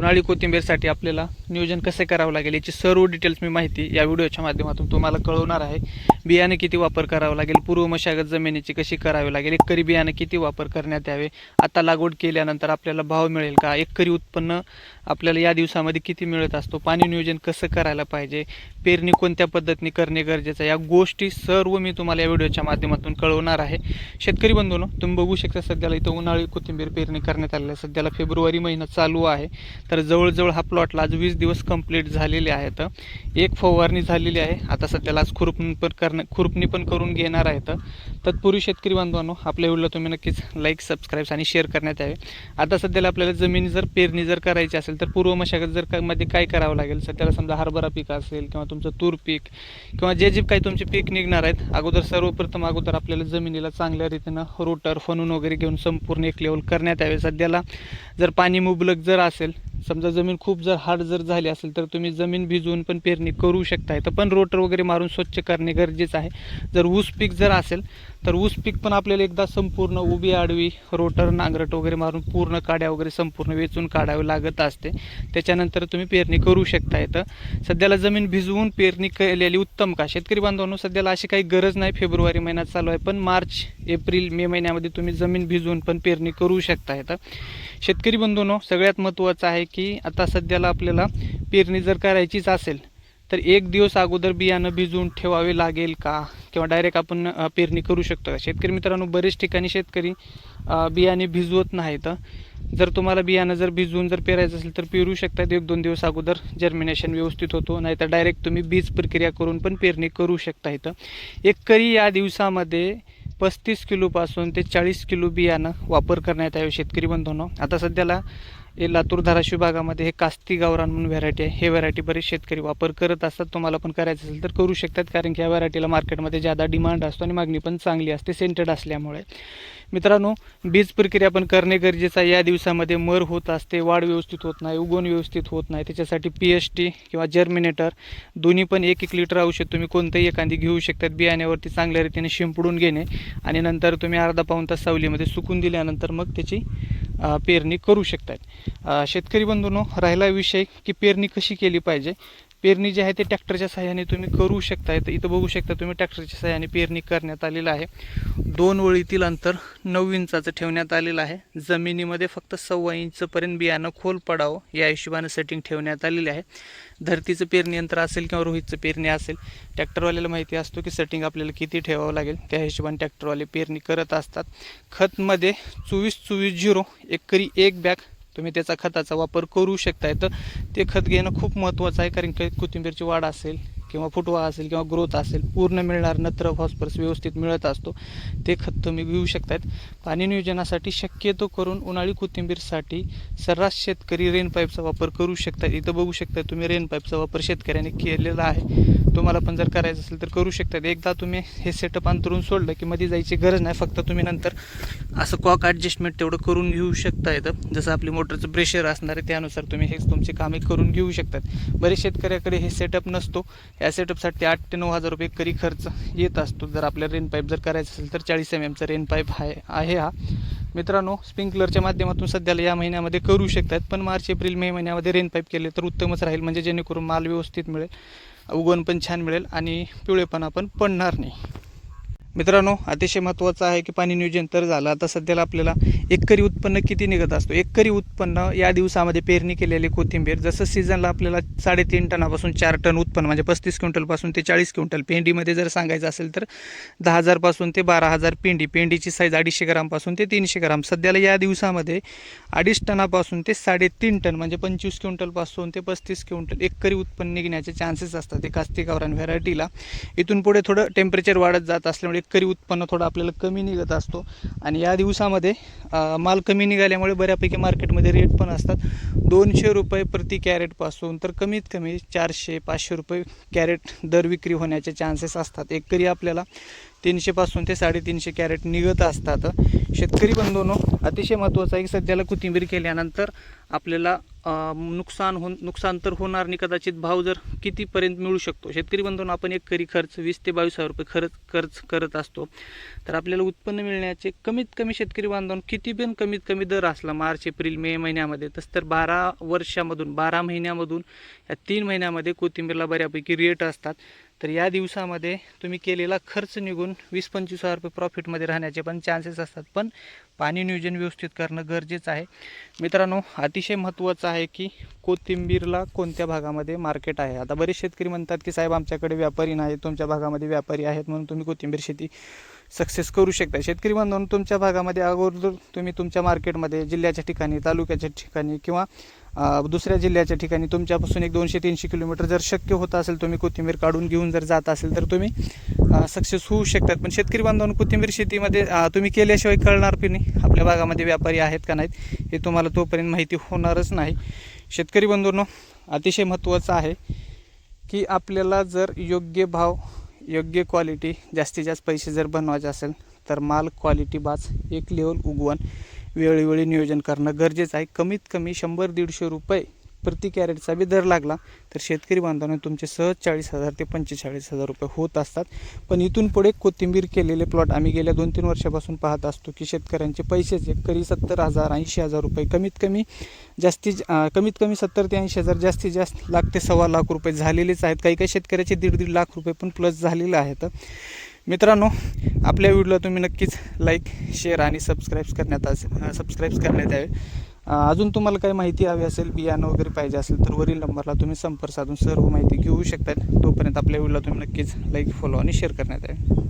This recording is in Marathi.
उन्हाळी कोथिंबीरसाठी आपल्याला नियोजन कसे करावं लागेल याची सर्व डिटेल्स मी माहिती या व्हिडिओच्या माध्यमातून तुम्हाला कळवणार आहे. बियाणे किती वापर करावं लागेल? पूर्व मशागत जमिनीची कशी करावी लागेल? एकरी बियाणं किती वापर करण्यात यावे? आता लागवड केल्यानंतर आपल्याला भाव मिळेल का? एकरी उत्पन्न आपल्याला या दिवसामध्ये किती मिळत असतो? पाणी नियोजन कसं करायला पाहिजे? पेरणी कोणत्या पद्धतीने करणे गरजेचं आहे? या गोष्टी सर्व मी तुम्हाला या व्हिडिओच्या माध्यमातून कळवणार आहे. शेतकरी बंधूंनो तुम्ही बघू शकता सध्याला इथं उन्हाळी कोथिंबीर पेरणी करण्यात आलेली आहे. सध्याला फेब्रुवारी महिना चालू आहे. तर जवळजवळ हा प्लॉटला आज वीस दिवस कंप्लीट झालेले आहेत. एक फवारणी झालेली आहे. आता सध्याला आज खुरपणी पण करणं खुरपणी पण करून घेणार आहेत. तत्पूर्वी शेतकरी बांधवांनो आपल्या व्हिडिओला तुम्ही नक्कीच लाईक सबस्क्राईब आणि शेअर करण्यात यावे. आता सध्याला आपल्याला जमीन जर पेरणी जर करायची असेल तर पूर्व मशागत जर का मध्ये काय करावं लागेल? सध्याला समजा हरभरा पीक असेल किंवा तुमचं तूर पीक किंवा जे जे काही तुमचे पीक निघणार आहेत अगोदर सर्वप्रथम अगोदर आपल्याला जमिनीला चांगल्या रीतीनं रोटर फनून वगैरे घेऊन संपूर्ण एक लेवल करण्यात यावे. सध्याला जर पाणी मुबलक जर असेल समजा जमीन खूप जर हार्ड जर झाली असेल तर तुम्ही जमीन भिजवून पण पेरणी करू शकता तर पण रोटर वगैरे मारून स्वच्छ करणे गरजेचं आहे. जर ऊस पीक जर असेल तर ऊस पीक पण आपल्याला एकदा संपूर्ण उभी आडवी रोटर नांगरट वगैरे मारून पूर्ण काड्या वगैरे संपूर्ण वेचून काढावे लागत असते. त्याच्यानंतर तुम्ही पेरणी करू शकता येतं सध्याला जमीन भिजवून पेरणी केलेली उत्तम का? शेतकरी बांधवांनो सध्याला अशी काही गरज नाही फेब्रुवारी महिन्यात चालू आहे पण मार्च एप्रिल मे महिन्यामध्ये तुम्ही जमीन भिजवून पण पेरणी करू शकता येतं शेतकरी बंधूंनो सगळ्यात महत्त्वाचं आहे की आता सध्याला आपल्याला पेरणी जर करायचीच असेल तर एक दिवस अगोदर बियाणं भिजवून ठेवावे लागेल का? किंवा डायरेक्ट आपण पेरणी करू शकतो का? शेतकरी मित्रांनो बरेच ठिकाणी शेतकरी बियाणे भिजवत नाहीत. जर तुम्हाला बियाणं जर भिजवून जर पेरायचं असेल तर पेरू शकतात एक दोन दिवस अगोदर जर्मिनेशन व्यवस्थित होतो. नाहीतर डायरेक्ट तुम्ही बीज प्रक्रिया करून पण पेरणी करू शकता इथं एकरी या दिवसामध्ये पस्तीस किलोपासून ते चाळीस किलो बियाणं वापर करण्यात यावे शेतकरी बंधूंनो. आता सध्याला हे लातूर धाराशिव भागामध्ये हे कास्ती गावरान म्हणून व्हरायटी आहे. हे व्हरायटी बरेच शेतकरी वापर करत असतात. तुम्हाला पण करायचं असेल तर करू शकतात. कारण की या व्हरायटीला मार्केटमध्ये जादा डिमांड असतो आणि मागणी पण चांगली असते सेंटेड असल्यामुळे. मित्रांनो बीज प्रक्रिया पण करणे गरजेचं आहे. या दिवसामध्ये मर होत असते वाढ व्यवस्थित होत नाही उगवण व्यवस्थित होत नाही. त्याच्यासाठी पी एच टी किंवा जर्मिनेटर दोन्ही पण एक एक लिटर औषध तुम्ही कोणतंही एखादी घेऊ शकतात. बियाण्यावरती चांगल्या रीतीने शिंपडून घेणे आणि नंतर तुम्ही अर्धा पाऊण तास सावलीमध्ये सुकून दिल्यानंतर मग त्याची पेरणी करू शकतात. शेतकरी बंधूंनो राहिला विषय की पेरणी कशी केली पाहिजे? पेरणी जी आहे ते ट्रॅक्टरच्या सहाय्याने तुम्ही करू शकता तर इथं बघू शकता तुम्ही ट्रॅक्टरच्या सहाय्याने पेरणी करण्यात आलेलं आहे. दोन ओळीतील अंतर नऊ इंचाचं ठेवण्यात आलेलं आहे. जमिनीमध्ये फक्त सव्वा इंचपर्यंत बियाणं खोल पडावं या हिशोबानं सेटिंग ठेवण्यात आलेली आहे. धरतीचं पेरणी यंत्र असेल किंवा रोहितचं पेरणी असेल ट्रॅक्टरवाल्याला माहिती असतो की सेटिंग आपल्याला किती ठेवावं लागेल. त्या हिशोबाने ट्रॅक्टरवाले पेरणी करत असतात. खतमध्ये चोवीस चोवीस झिरो एकरी एक बॅग तुम्ही त्याचा खताचा वापर करू शकताय. तर ते खत घेणं खूप महत्त्वाचं आहे कारण की कोथिंबीरची वाढ असेल. किंवा फुटवा असेल किंवा ग्रोथ असेल पूर्ण मिळणार नत्र फॉस्फरस व्यवस्थित मिळत असतो ते खत तुम्ही घेऊ शकतात पाणी नियोजनासाठी शक्यतो करून उन्हाळी कोथिंबीरसाठी सर्रास शेतकरी रेन पाईपचा वापर करू शकतात इथं बघू शकता तुम्ही रेन पाईपचा वापर शेतकऱ्याने केलेला आहे. तुम्हाला पण जर करायचं असेल तर करू शकतात एकदा तुम्ही हे सेटअप अंतरून सोडलं की मध्ये जायची गरज नाही. फक्त तुम्ही नंतर असं कॉक ॲडजस्टमेंट तेवढं करून घेऊ शकता येतं जसं आपली मोटरचं प्रेशर असणार आहे त्यानुसार तुम्ही हेच तुमची कामे करून घेऊ शकतात बरेच शेतकऱ्याकडे हे सेटअप नसतो. या सेटअपसाठी आठ ते नऊ हजार रुपये करी खर्च येत असतो. जर आपल्याला रेन पाईप जर करायचं असेल तर चाळीस एम एमचा रेन पाईप आहे आहे हा. मित्रांनो स्प्रिंकलरच्या माध्यमातून सध्याला या महिन्यामध्ये करू शकतात पण मार्च एप्रिल मे महिन्यामध्ये रेन पाईप केले तर उत्तमच राहील. म्हणजे जेणेकरून माल व्यवस्थित मिळेल उगवण पण छान मिळेल आणि पिवळेपणा पण पडणार नाही. मित्रांनो अतिशय महत्त्वाचं आहे की पाणी नियोजन तर झालं. आता सध्याला आपल्याला एकरी उत्पन्न किती निघत असतो? एकरी उत्पन्न या दिवसामध्ये पेरणी केलेली कोथिंबीर जसं सीझनला आपल्याला साडेतीन टनापासून चार टन उत्पन्न म्हणजे पस्तीस क्विंटलपासून ते चाळीस क्विंटल पेंडीमध्ये जर सांगायचं असेल तर दहा हजारपासून ते बारा हजार पेंडी पेंडीची साईज अडीचशे ग्रामपासून ते तीनशे ग्राम. सध्याला या दिवसामध्ये अडीच टनापासून ते साडेतीन टन म्हणजे पंचवीस क्विंटलपासून ते पस्तीस क्विंटल एकरी उत्पन्न निघण्याचे चान्सेस असतात ते कास्ती गावरान व्हरायटीला इथून पुढे थोडं टेम्परेचर वाढत जात असल्यामुळे एकरी उत्पन्न थोडं आपल्याला कमी निघत असतो. आणि या दिवसामध्ये माल कमी निघाल्यामुळे बऱ्यापैकी मार्केटमध्ये रेट पण असतात. दोनशे रुपये प्रति कॅरेटपासून तर कमीत कमी चारशे पाचशे रुपये कॅरेट दर विक्री होण्याचे चान्सेस असतात. एकरी आपल्याला तीनशेपासून ते साडेतीनशे कॅरेट निघत असतात. शेतकरी बंधूंनो अतिशय महत्त्वाचं आहे की सध्याला कोथिंबीर केल्यानंतर आपल्याला नुकसान हो नुकसान तर होणार नाही कदाचित भाव जर कितीपर्यंत मिळू शकतो. शेतकरी बंधून आपण एक करी खर्च वीस ते बावीस हजार रुपये खर्च खर्च करत असतो. तर आपल्याला उत्पन्न मिळण्याचे कमीत कमी शेतकरी बांधून किती पण कमीत कमी दर असला मार्च एप्रिल मे महिन्यामध्ये तसं तर बारा वर्षामधून बारा महिन्यामधून या तीन महिन्यामध्ये कोथिंबीरला बऱ्यापैकी रेट असतात. तर या दिवसामध्ये तुम्ही केलेला खर्च निघून वीस पंचवीस हजार रुपये प्रॉफिटमध्ये राहण्याचे पण चान्सेस असतात. पण पाणी नियोजन व्यवस्थित करणं गरजेचं आहे. मित्रांनो अतिशय महत्त्वाचं आहे की कोथिंबीरला कोणत्या भागामध्ये मार्केट आहे? आता बरेच शेतकरी म्हणतात की साहेब आमच्याकडे व्यापारी नाही तुमच्या भागामध्ये व्यापारी आहेत म्हणून तुम्ही कोथिंबीर शेती सक्सेस करू शकता. शेतकरी बांधवांनो तुमच्या भागामध्ये अगोदर तुम्ही तुमच्या मार्केटमध्ये जिल्ह्याच्या ठिकाणी तालुक्याच्या ठिकाणी किंवा दुसऱ्या जिल्ह्याच्या ठिकाणी तुमच्यापासून एक दोनशे तीनशे किलोमीटर जर शक्य होत असेल तुम्ही कोथिंबीर काढून घेऊन जर जात असेल तर तुम्ही सक्सेस होऊ शकतात. पण शेतकरी बांधवांनो कोथिंबीर शेतीमध्ये तुम्ही केल्याशिवाय कळणार पण नाही आपल्या भागामध्ये व्यापारी आहेत का नाहीत हे तुम्हाला तोपर्यंत माहिती होणारच नाही. शेतकरी बंधूंनो अतिशय महत्त्वाचं आहे की आपल्याला जर योग्य भाव योग्य क्वालिटी जास्तीत जास्त पैसे जर बनवायचे असेल तर माल क्वालिटी बाज एक लेवल उगवण वेळोवेळी नियोजन करणं गरजेचं आहे. कमीत कमी शंभर दीडशे रुपये प्रति कॅरेटचा बी दर लागला तर शेतकरी बांधवांना तुमचे सहज चाळीस हजार ते पंचेचाळीस हजार रुपये होत असतात. पण इथून पुढे कोथिंबीर केलेले प्लॉट आम्ही गेल्या दोन तीन वर्षापासून पाहत असतो की शेतकऱ्यांचे पैसेच एकरी सत्तर हजार ऐंशी हजार रुपये कमीत कमी जास्तीत कमीत कमी सत्तर ते ऐंशी हजार जास्तीत जास्त लाख ते सव्वा लाख रुपये झालेलेच आहेत. काही काही शेतकऱ्याचे दीड दीड लाख रुपये पण प्लस झालेले आहेत. मित्रांनो आपल्या व्हिडिओला तुम्ही नक्कीच लाईक शेअर आणि सबस्क्राईब्स करण्यात अस सबस्क्राईब करण्यात यावे. अजून तुम्हाला काही माहिती हवी असेल बियाणं वगैरे पाहिजे असेल तर वरील नंबरला तुम्ही संपर्क साधून सर्व माहिती घेऊ शकता तोपर्यंत आपल्या व्हिडिओला तुम्ही नक्कीच लाईक फॉलो आणि शेअर करण्यात आहे